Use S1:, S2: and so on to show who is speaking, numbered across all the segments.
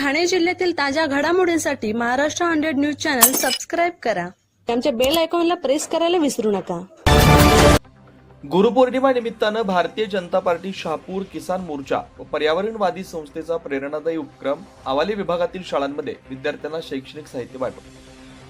S1: ठाणे जिल्ह्यातील ताज्या घडामोडींसाठी Maharashtra hundred news channel subscribe करा. आमच्या बेल आयकॉनला प्रेस करायला विसरू नका.
S2: गुरुपौर्णिमा निमित्तानं भारतीय जनता पार्टी शहापूर किसान मोर्चा व पर्यावरणवादी संस्थेचा प्रेरणादायी उपक्रम आवाली विभागातील शाळांमध्ये विद्यार्थ्यांना शैक्षणिक साहित्य वाटप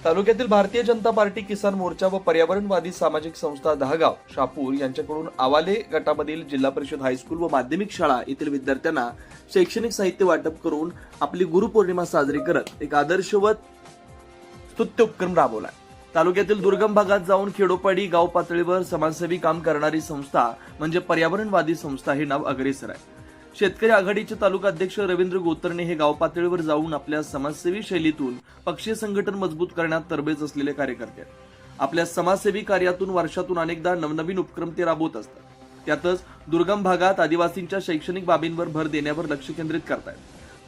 S2: तालुक्यातील भारतीय जनता पार्टी किसान मोर्चा व पर्यावरणवादी सामाजिक संस्था दहागाव शापूर यांच्याकडून आवाले गटामधील जिल्हा परिषद हायस्कूल व माध्यमिक शाळा येथील विद्यार्थ्यांना शैक्षणिक साहित्य वाटप करून आपली गुरुपौर्णिमा साजरी करत एक आदर्शवत स्तुत्य उपक्रम राबवला. तालुक्यातील दुर्गम भागात जाऊन खेडोपाडी गाव पातळीवर समाजसेवी काम करणारी संस्था म्हणजे पर्यावरणवादी संस्था हे नाव अग्रेसर आहे. शेतकरी आघाडीचे तालुका अध्यक्ष रवींद्र गोतरणे हे गाव पातळीवर जाऊन आपल्या समाजसेवी शैलीतून पक्षीय संघटन मजबूत करण्यात तरबेज असलेले कार्यकर्ते आहेत. आपल्या समाजसेवी कार्यातून वर्षातून अनेकदा नवनवीन उपक्रम ते राबवत असतात. त्यातच दुर्गम भागात आदिवासींच्या शैक्षणिक बाबींवर भर देण्यावर लक्ष केंद्रित करतायत.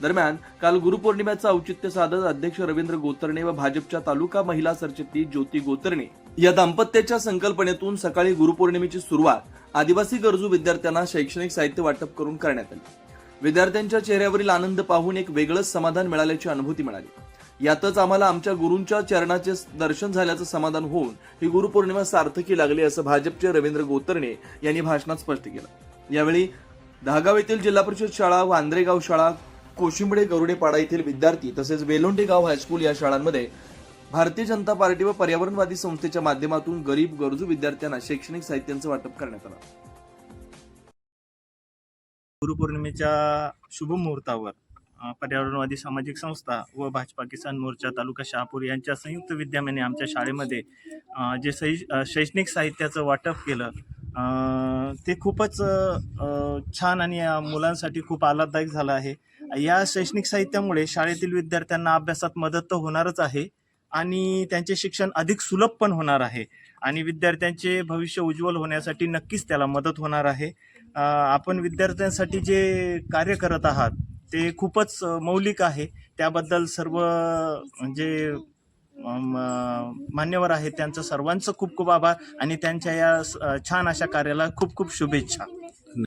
S2: दरम्यान काल गुरुपौर्णिमेचं औचित्य साधत अध्यक्ष रवींद्र गोतरणे व भाजपच्या तालुका महिला सरचिटणीस ज्योती गोतरणे या दाम्पत्याच्या संकल्पनेतून सकाळी गुरुपौर्णिमेची सुरुवात आदिवासी गरजू विद्यार्थ्यांना शैक्षणिक साहित्य वाटप करून करण्यात आले. विद्यार्थ्यांच्या चेहऱ्यावरील आनंद पाहून एक वेगळंच समाधान मिळाल्याची अनुभूती मिळाली. यातच आम्हाला आमच्या गुरूंच्या चरणाचे दर्शन झाल्याचं समाधान होऊन ही गुरुपौर्णिमा सार्थकी लागली असं भाजपचे रवींद्र गोतरणे यांनी भाषणात स्पष्ट केलं. यावेळी दहागाव येथील जिल्हा परिषद शाळा वांद्रेगाव शाळा कोशिंबडे गरुडेपाडा येथील विद्यार्थी तसेच वेलोंडे गाव हायस्कूल या शाळांमध्ये भारतीय जनता पार्टी व पर्यावरणवादी संस्थेच्या माध्यमातून गरीब गरजू विद्यार्थ्यांना शैक्षणिक साहित्यांचं वाटप करण्यात आलं.
S3: गुरुपौर्णिमेच्या शुभ मुहूर्तावर पर्यावरणवादी सामाजिक संस्था व भाजपा किसान मोर्चा तालुका शहापूर यांच्या संयुक्त विद्यमाने आमच्या शाळेमध्ये जे सै शैक्षणिक साहित्याचं वाटप केलं ते खूपच छान आणि मुलांसाठी खूप आल्हाददायक झालं आहे. या शैक्षणिक साहित्यामुळे शाळेतील विद्यार्थ्यांना अभ्यासात मदत तर होणारच आहे. आणि त्यांचे शिक्षण अधिक सुलभ पण होणार आहे. आणि विद्यार्थ्यांचे भविष्य उज्ज्वल होण्यासाठी नक्कीच त्याला मदत होणार आहे. आपण विद्यार्थ्यांसाठी जे कार्य करत आहात ते खूपच मौलिक आहे. त्याबद्दल सर्व म्हणजे, जे मान्यवर आहेत. त्यांचं सर्वांचं खूप खूप आभार आणि त्यांच्या या स- छान अशा कार्याला खूप खूप शुभेच्छा.